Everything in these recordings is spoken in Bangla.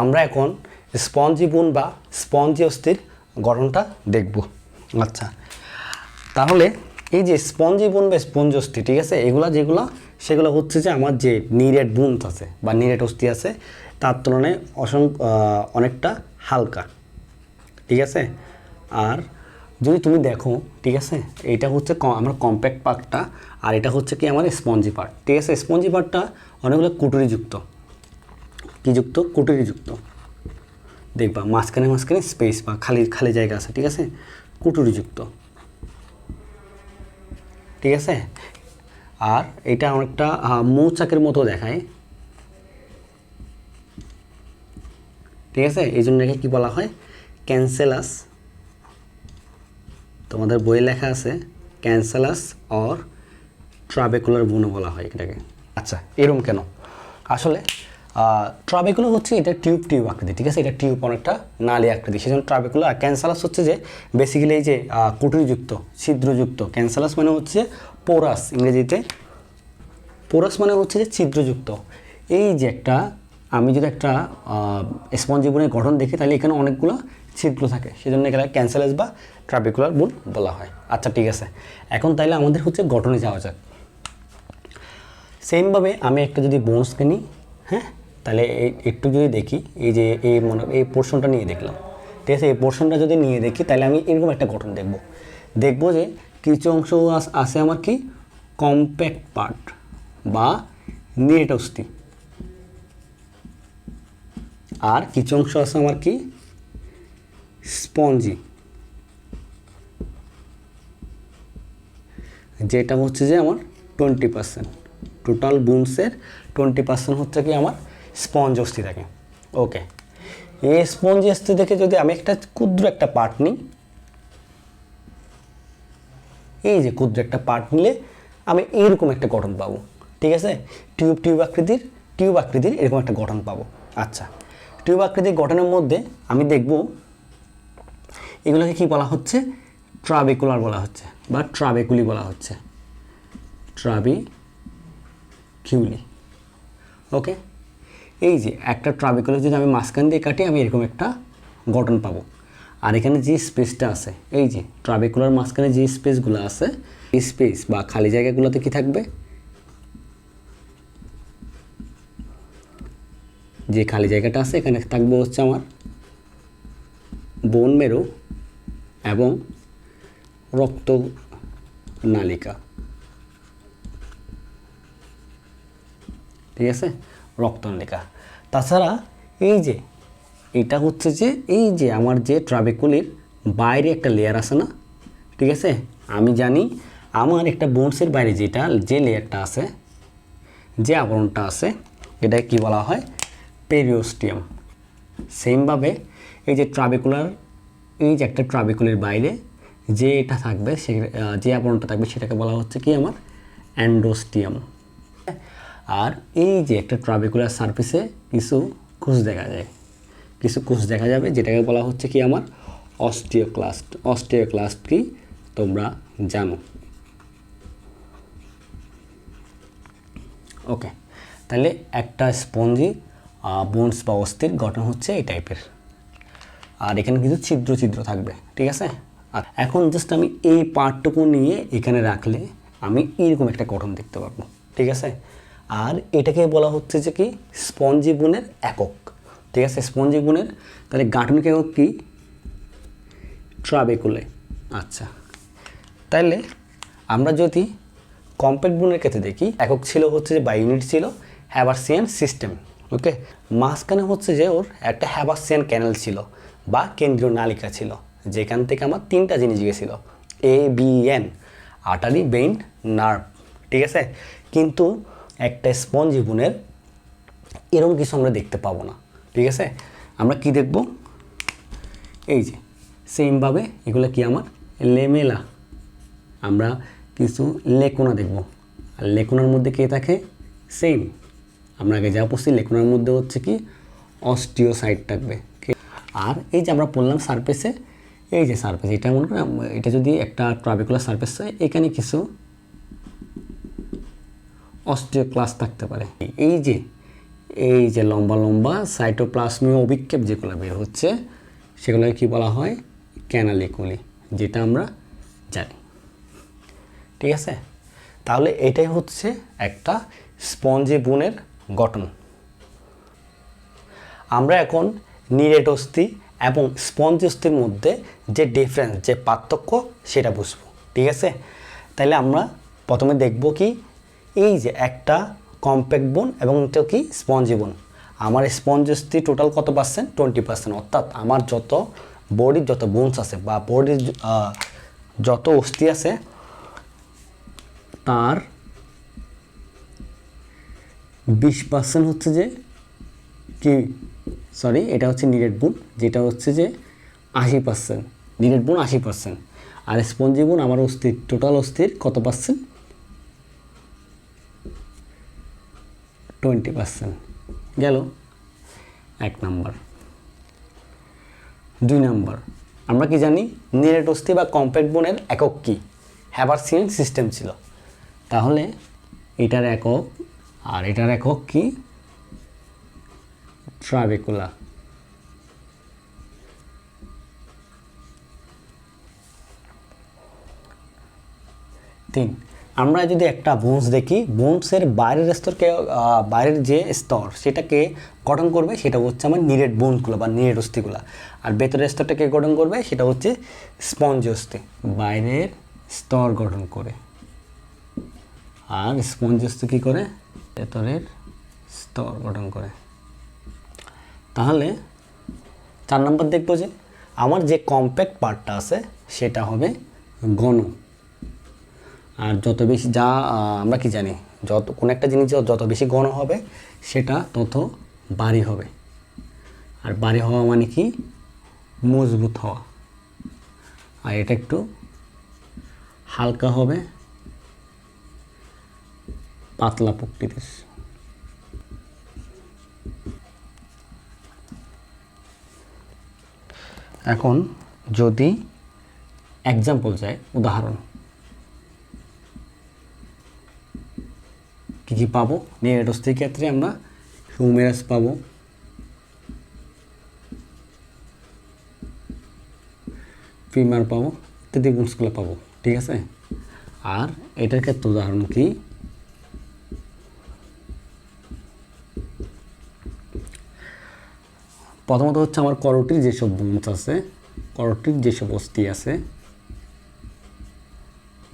আমরা এখন স্পঞ্জি বুন বা স্পঞ্জি অস্থির গঠনটা দেখব। আচ্ছা তাহলে এই যে স্পঞ্জি বুন বা স্পঞ্জ অস্থি ঠিক আছে? এগুলা যেগুলো, সেগুলো হচ্ছে যে আমার যে নিরেট বুনস আছে বা নিরেট অস্থি আছে, তার তুলনায় অসংখ্য অনেকটা হালকা, ঠিক আছে? আর যদি তুমি দেখো, ঠিক আছে? এটা হচ্ছে আমার কম্প্যাক্ট পার্টটা আর এটা হচ্ছে কি আমার স্পঞ্জি পার্ট ঠিক আছে? স্পঞ্জি পার্টটা অনেকগুলো কুটুরিযুক্ত কি যুক্ত কুটুরিযুক্ত। দেখবা, মাঝখানে মাঝখানে স্পেস বা খালি খালি জায়গা আছে, ঠিক আছে? কুটুরিযুক্ত। ঠিক আছে? আর এটা অনেকটা মৌচাকের মতো দেখায়। ঠিক আছে? এই জন্য কী বলা হয়? ক্যান্সেলাস তোমাদের বইয়ে লেখা আছে ক্যান্সেলাস অর ট্রাবেকুলার বুনো বলা হয় এটাকে। আচ্ছা এরম কেন? আসলে ট্রাবেকুলার হচ্ছে এটা টিউব টিউব আকৃতি, ঠিক আছে? এটা টিউব অনেকটা নালী আকৃতি। সেজন্য ট্রাবেকুলার আর ক্যান্সালাস হচ্ছে যে বেসিক্যালি এই যে কুটিরযুক্ত, ছিদ্রযুক্ত। ক্যান্সালাস মানে হচ্ছে পোরাস ইংরেজিতে পোরাস মানে হচ্ছে যে ছিদ্রযুক্ত। এই যে একটা, আমি যদি একটা স্পঞ্জিবনের গঠন দেখি, তাহলে এখানে অনেকগুলো ছিদ্র থাকে। সেজন্য এখানে ক্যান্সালাস বা ট্রাবিকুলার বুন বলা হয়। আচ্ছা ঠিক আছে। এখন তাইলে আমাদের হচ্ছে গঠনে যাওয়া যাক। সেমভাবে আমি একটা যদি বোনসকে নিই হ্যাঁ? তাহলে একটু যদি দেখি, এই যে এই মনে, এই পোর্শনটা নিয়ে দেখলাম। ঠিক আছে, এই পোর্শনটা যদি নিয়ে দেখি, তাহলে আমি এরকম একটা গঠন দেখব। দেখব যে কিছু অংশ আছে আমার কি? কম্প্যাক্ট পার্ট বা নিরেট অস্থি আর কিছু অংশ আছে আমার কি? স্পঞ্জি যেটা হচ্ছে যে আমার টোয়েন্টি পার্সেন্ট টোটাল বুনসের টোয়েন্টি পার্সেন্ট হচ্ছে কি আমার স্পঞ্জ অস্থি থাকে ওকে। এই স্পঞ্জ অস্থি থেকে যদি আমি একটা ক্ষুদ্র একটা পার্ট নিই, এই যে ক্ষুদ্র একটা পার্ট নিলে আমি এইরকম একটা গঠন পাবো, ঠিক আছে? টিউব টিউব আকৃতির টিউব আকৃতির এরকম একটা গঠন পাবো। আচ্ছা টিউব আকৃতির গঠনের মধ্যে আমি দেখব, এগুলোকে কি বলা হচ্ছে? ট্রাবেকুলার বলা হচ্ছে বা ট্রাবেকুলি বলা হচ্ছে। ট্রাবি কিউলি ওকে? এই যে একটা ট্রাবেকুলার যদি আমি মাঝখান দিয়ে কাটি, আমি এরকম একটা গঠন পাবো। আর এখানে যে স্পেসটা আছে, এই যে ট্রাবেকুলার মাঝখানে যে স্পেসগুলো আছে, এই স্পেস বা খালি জায়গাগুলোতে কি থাকবে? যে খালি জায়গাটা আছে, এখানে থাকবে হচ্ছে আমার বোন মেরু এবং রক্ত নালিকা। ঠিক আছে? রক্তনালিকা তাছাড়া এই যে, এটা হচ্ছে যে, এই যে আমার যে ট্রাবেকুলির বাইরে একটা লেয়ার আছে না, ঠিক আছে? আমি জানি আমার একটা বোনসের বাইরে যেটা, যে লেয়ারটা আছে, যে আবরণটা আছে এটা কি বলা হয়? পেরিওস্টিয়াম সেমভাবে এই যে ট্রাবেকুলার এই যে একটা ট্রাবেকুলের বাইরে যে এটা থাকবে, সে যে আবরণটা থাকবে, সেটাকে বলা হচ্ছে কি আমার? অ্যান্ডোস্টিয়াম আর এই যে একটা ট্রাবেকুলার সারফেসে কিছু কুচ দেখা যায়। কিছু কুচ দেখা যাবে যেটাকে বলা হচ্ছে কি আমার অস্টিওক্লাস্ট অস্টিওক্লাস্ট কি তোমরা জানো। ওকে তাহলে একটা স্পঞ্জি বোনস বা অস্থির গঠন হচ্ছে এই টাইপের আর এখানে কিছু ছিদ্র ছিদ্র থাকবে, ঠিক আছে? আর এখন জাস্ট আমি এই পার্টটুকু নিয়ে এখানে রাখলে আমি এরকম একটা গঠন দেখতে পারব ঠিক আছে? আর এটাকে বলা হচ্ছে যে কি? স্পঞ্জি বোনের একক। ঠিক আছে? স্পঞ্জি বোনের তাহলে গাঠনিক একক কি? ট্রাবেকুলে। আচ্ছা। তাহলে আমরা যদি কম্প্যাক্ট বোনের ক্ষেত্রে দেখি, একক ছিল হচ্ছে যে বা ইউনিট ছিল হ্যাভারসিয়ান সিস্টেম ওকে মাঝখানে হচ্ছে যে ওর একটা হ্যাবারসিয়ান ক্যানেল ছিল, বা কেন্দ্রীয় নালিকা ছিল, যেখান থেকে আমার তিনটা জিনিস গেছিল A B N artery vein nerve ঠিক আছে? কিন্তু একটা স্পঞ্জি বোনের এরকম কিছু আমরা দেখতে পাবো না। ঠিক আছে? আমরা কি দেখব? এই যে সেমভাবে এগুলো কি আমার? লেমেলা। আমরা কিছু লেকোনা দেখব। আর লেকোনার মধ্যে কে থাকে? সেম আমরা আগে যা পড়ছি, লেকোনার মধ্যে হচ্ছে কি? অস্টিও সাইড থাকবে আর এই যে আমরা পড়লাম সারফেসে এই যে সারফেস এটা মনে করেন, এটা যদি একটা ট্রাবিকুলার সারফেস হয়, এখানে কিছু অস্টিওক্লাস থাকতে পারে। এই যে এই যে লম্বা লম্বা সাইটোপ্লাজমীয় অভিক্ষেপ যেগুলো বের হচ্ছে, সেগুলোকে কি বলা হয়? ক্যানালিকুলি যেটা আমরা জানি। ঠিক আছে? তাহলে এটাই হচ্ছে একটা স্পঞ্জি বুনের গঠন। আমরা এখন নিরেট অস্থি এবং স্পঞ্জ অস্থির মধ্যে যে ডিফারেন্স যে পার্থক্য, সেটা বুঝব। ঠিক আছে? তাহলে আমরা প্রথমে দেখব কি এই যে একটা কম্প্যাক্ট বোন এবং এটা কি স্পঞ্জি বোন আমার স্পঞ্জ অস্থি টোটাল কত পার্সেন্ট টোয়েন্টি পার্সেন্ট অর্থাৎ আমার যত বডির যত বোনস আছে বা বডির যত অস্থি আছে, তার বিশ পার্সেন্ট হচ্ছে যে কি সরি এটা হচ্ছে নিরেট বোন যেটা হচ্ছে যে আশি পার্সেন্ট নিরেট বোন আশি পার্সেন্ট আর স্পঞ্জি বুন আমার অস্থির টোটাল অস্থির কত পার্সেন্ট টোয়েন্টি পার্সেন্ট। গেল? এক নাম্বার। দুই নাম্বার। আমরা কি জানি নিরেট অস্থি বা কম্প্যাক্ট বোনের একক কি? হ্যাভারসিয়ান সিস্টেম ছিল? তাহলে এটার একক, আর এটার একক কি? ট্রাবেকুলা তিন। আমরা যদি একটা বোনস দেখি বোনসের বাইরের স্তরকে বাইরের যে স্তর, সেটাকে গঠন করবে, সেটা হচ্ছে আমার নিরেট বোনগুলো বা নিরেট অস্থিগুলো। আর ভেতরের স্তরটাকে গঠন করবে, সেটা হচ্ছে স্পঞ্জ অস্থি। বাইরের স্তর গঠন করে। আর স্পঞ্জ অস্থি কী করে? ভেতরের স্তর গঠন করে। তাহলে চার নম্বর দেখব যে, আমার যে কম্প্যাক্ট পার্টটা আছে, সেটা হবে ঘন আর যত বেশি যা আমরা কি জানি, যত, কোনো একটা জিনিস যত- বেশি ঘন হবে, সেটা তত বাড়ি হবে। আর বাড়ি হওয়া মানে কি? মজবুত হওয়া। আর এটা একটু হালকা হবে পাতলা প্রকৃতির। এখন যদি এক্সাম্পল যায়, উদাহরণ। কী পাবো। নিরেটস্থির ক্ষেত্রে আমরা হিউমেরাস পাবো। ফিমার পাবো ইত্যাদি গুণসগুলো পাবো, ঠিক আছে? আর এটার ক্ষেত্রে উদাহরণ কি? প্রথমত হচ্ছে আমার করটির যেসব বোনস আছে, করটির যেসব অস্থি আছে,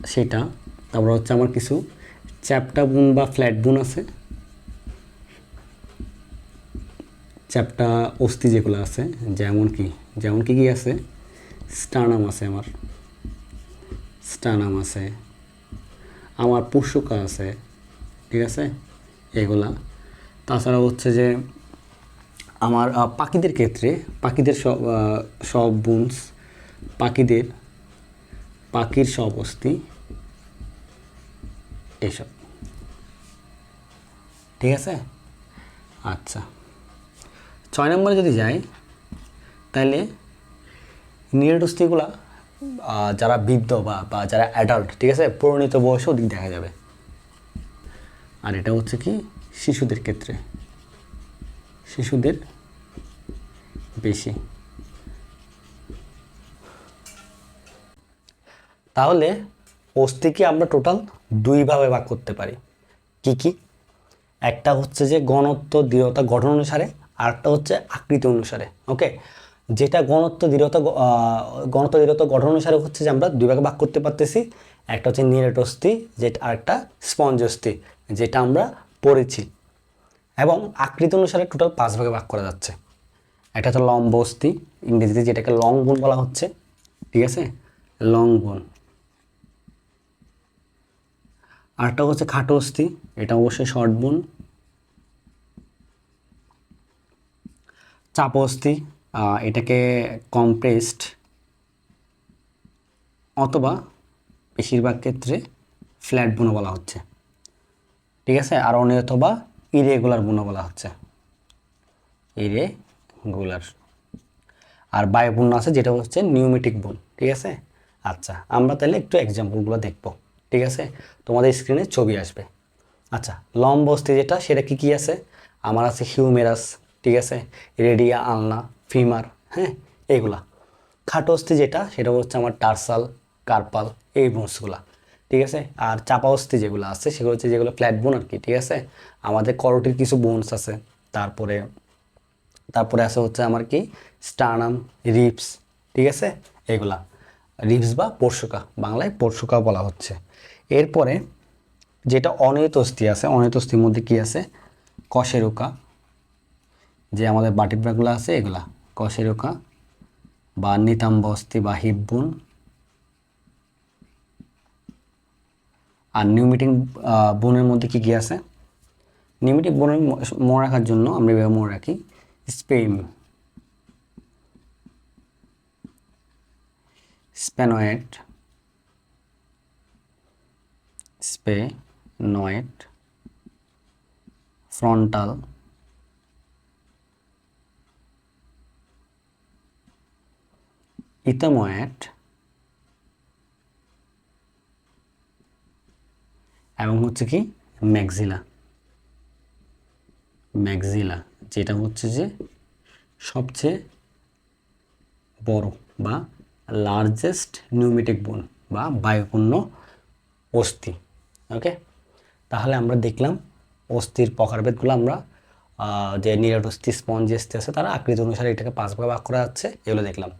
সেটা, তারপর হচ্ছে আমার কিছু চ্যাপটা বুন বা ফ্ল্যাট বুন আছে। চ্যাপটা অস্থি যেগুলো আছে, যেমন কি যেমন কি কি আছে? স্টানাম আছে আমার। স্টানাম আছে। আমার পুষ্যকা আছে, ঠিক আছে? এগুলা। তাছাড়া হচ্ছে যে আমার পাখিদের ক্ষেত্রে, পাখিদের সব সব বুনস, পাখিদের, পাখির সব অস্থি এইসব। ঠিক আছে? আচ্ছা। ছয় নম্বরে যদি যাই তাহলে নিরেটস্থিগুলা যারা বৃদ্ধ বা বা যারা অ্যাডাল্ট ঠিক আছে? পরিণত বয়সেও দিক দেখা যাবে। আর এটা হচ্ছে কি? শিশুদের ক্ষেত্রে। শিশুদের বেশি। তাহলে অস্থিকে আমরা টোটাল দুইভাবে ভাগ করতে পারি। কি কি? একটা হচ্ছে যে গণত্ব, দৃঢ়তা, গঠন অনুসারে, আরেকটা হচ্ছে আকৃতি অনুসারে, ওকে? যেটা গণত্ব, দৃঢ়তা গণত্ব, দৃঢ়তা, গঠন অনুসারে হচ্ছে যে আমরা দুই ভাগে ভাগ করতে পারতেছি। একটা হচ্ছে নিরেট অস্থি, যেটা আরেকটা স্পঞ্জ অস্থি, যেটা আমরা পড়েছি। এবং আকৃতি অনুসারে টোটাল পাঁচ ভাগে ভাগ করা যাচ্ছে। একটা হচ্ছে লম্ব অস্থি, ইংরেজিতে যেটাকে লং বোন বলা হচ্ছে, ঠিক আছে? লং বোন আরেকটা হচ্ছে খাটো অস্থি, এটা অবশ্যই শর্ট বোন চাপ অস্থি এটাকে কম্প্রেসড অথবা বেশিরভাগ ক্ষেত্রে ফ্ল্যাট বোনও বলা হচ্ছে। ঠিক আছে? আর অনেক অথবা ইরেগুলার বোনও বলা হচ্ছে। ইরেগুলার আর বায়ু বায়ুপূর্ণ আছে, যেটা হচ্ছে নিউমেটিক বোন ঠিক আছে? আচ্ছা আমরা তাহলে একটু এক্সাম্পলগুলো দেখব। ঠিক আছে? তোমাদের স্ক্রিনে ছবি আসবে। আচ্ছা লম্ব অস্থি যেটা, সেটা কি কি আছে? আমার আছে হিউমেরাস, ঠিক আছে? রেডিয়া, আলনা, ফিমার হ্যাঁ? এইগুলা খাটো অস্থি যেটা, সেটা হচ্ছে আমার টার্সাল, কার্পাল, এই বোনসগুলা ঠিক আছে? আর চাপা অস্থি যেগুলো আছে, সেগুলো হচ্ছে যেগুলো ফ্ল্যাট বোন আর কি, ঠিক আছে? আমাদের করটির কিছু বোনস আছে, তারপরে তারপরে আছে হচ্ছে আমার কি? স্টার্নাম রিপস ঠিক আছে? এগুলা। রিপস বা পরশুকা, বাংলায় পরশুকা বলা হচ্ছে। এরপরে যেটা অনিয়ত অস্থি আছে, অনিয়ত অস্থির মধ্যে কি আছে? কশেরুকা, যে আমাদের বাটিপ্রাগুলো আছে, এগুলা। কশেরুকা বা নিতাম্ব অস্থি বা হিব্বুন আর নিউমিটিং বোনের মধ্যে কি কি আছে? নিউমিটিক বোনের মনে রাখার জন্য আমরা এভাবে মনে রাখি স্পেম স্পেনয়েড স্পেনয়েড ফ্রন্টাল, ইথাময়েড এবং হচ্ছে কি ম্যাক্সিলা ম্যাক্সিলা যেটা হচ্ছে যে সবচেয়ে বড় বা লার্জেস্ট নিউমেটিক বোন বা বায়ুপূর্ণ অস্থি ওকে তাহলে আমরা দেখলাম অস্থির প্রকারভেদগুলো আমরা যে নিরটস্থি স্পঞ্জ অস্থি আছে তারা আকৃতি অনুসারে এটাকে পাঁচ ভাগে ভাগ করা যাচ্ছে, এগুলো দেখলাম।